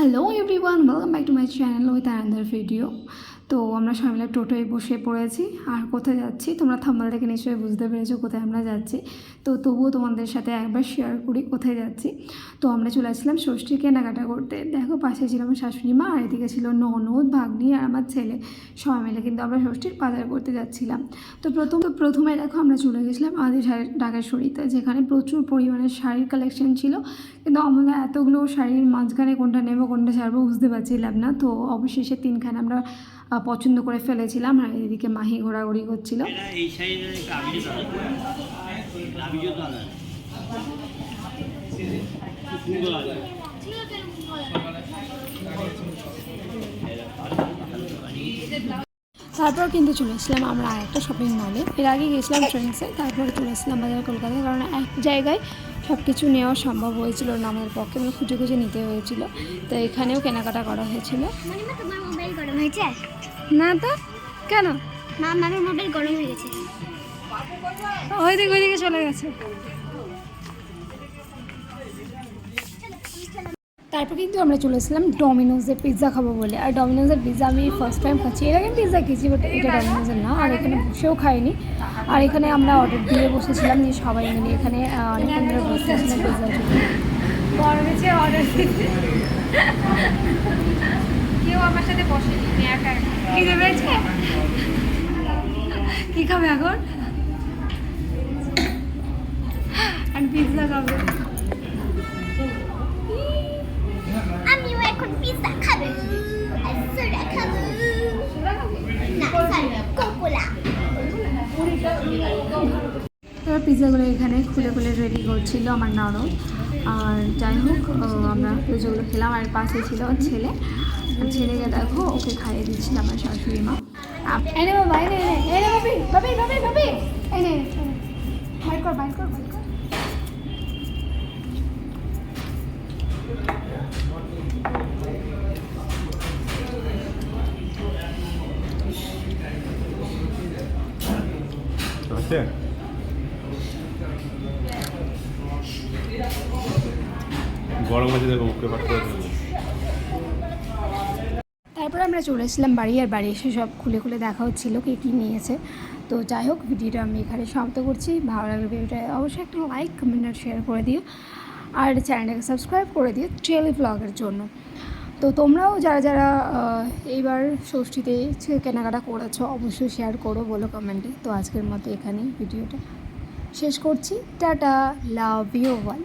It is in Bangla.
hello everyone welcome back to my channel with another video. তো আমরা সবাই মিলে টোটোয় বসে পড়েছি। আর কোথায় যাচ্ছি? তোমরা থাম্বাল থেকে নিশ্চয়ই বুঝতে পেরেছ কোথায় আমরা যাচ্ছি। তো তবুও তোমাদের সাথে একবার শেয়ার করি কোথায় যাচ্ছি। তো আমরা চলে আসছিলাম ষষ্ঠী কেনাকাটা করতে। দেখো, পাশে ছিল আমার শাশুড়ি মা, আর এদিকে ছিল ননদ, ভাগ্নি আর আমার ছেলে। সবাই মিলে কিন্তু আমরা ষষ্ঠীর বাজার করতে যাচ্ছিলাম। তো প্রথম, তো প্রথমে দেখো আমরা চলে গেছিলাম আমাদের ঢাকেশ্বরীতে যেখানে প্রচুর পরিমাণে শাড়ির কালেকশন ছিল। কিন্তু আমরা এতগুলো শাড়ির মাঝখানে কোনটা নেব, কোনটা ছাড়বো বুঝতে পারছিলাম না। তো অবশেষে তিনখানে আমরা পছন্দ করে ফেলেছিলাম আর এদিকে মাহি ঘোরাঘুরি করছিল। তারপর কিন্তু চলে এসেছিলাম আমরা আরেকটা শপিং মলে এর আগে গেছিলাম ট্রেন্ডসে তারপরে চলে এসেছিলাম বাজার কলকাতায় কারণ এক জায়গায় সব কিছু নেওয়া সম্ভব হয়েছিল না আমাদের পক্ষে মানে খুঁজে খুঁজে নিতে হয়েছিল। তো এখানেও কেনাকাটা করা হয়েছিল। না তো? কেন? মোবাইল গরম হয়ে গেছে। ওই দিকে ওই দিকে চলে গেছে। তারপর কিন্তু আমরা চলে এসেছিলাম ডমিনোজের পিৎজা খাব বলে। আর ডমিনোজের পিৎজা আমি ফার্স্ট টাইম খাচ্ছি। এর আগে পিৎজা খেয়েছি বাট এটা ডমিনোজের না। আর এখানে বসেও খাইনি। আর এখানে আমরা অর্ডার দিয়ে বসেছিলাম নিয়ে সবাই মিলে। এখানে অনেকক্ষণ ধরে বসেছিলাম হয়েছে অর্ডার কেউ আমার সাথে বসেনি কি খাবে এখন? আর পিৎজা খাবে। তারা পিৎজাগুলো এখানে খুলে খুলে রেডি করছিল আমার নরম আর যাই হোক আমরা পিৎজাগুলো খেলাম আর পাশে ছিল ছেলে ছেলেকে দেখো ওকে খাইয়ে দিচ্ছিল আমার শাশুড়ি মা বাইরে বাইরে বাইরে বাইরে বাইরে বাইরে বাইরে বাইরে বাইরে বাইরে বাইরে বাইর আছে। গরম আছে দেখো, মুখে পাঠ করে তারপর আমরা চলে এসেছিলাম বাড়ি, আর বাড়ি এসে সব খুলে খুলে দেখা হচ্ছিল কে কী নিয়েছে। তো যাই হোক, ভিডিওটা আমি এখানে সমাপ্ত করছি। ভালো লাগলে ভিডিওটা অবশ্যই একটা লাইক কমেন্ট আর শেয়ার করে দিও। আর চ্যানেলটাকে সাবস্ক্রাইব করে দিও ট্রেলি ব্লগের জন্য। তো তোমরাও যারা যারা এইবার ষষ্ঠীতে কেনাকাটা করেছ, অবশ্যই শেয়ার করো বলো কমেন্টে তো আজকের মতো এখানেই ভিডিওটা শেষ করছি। Tata love you one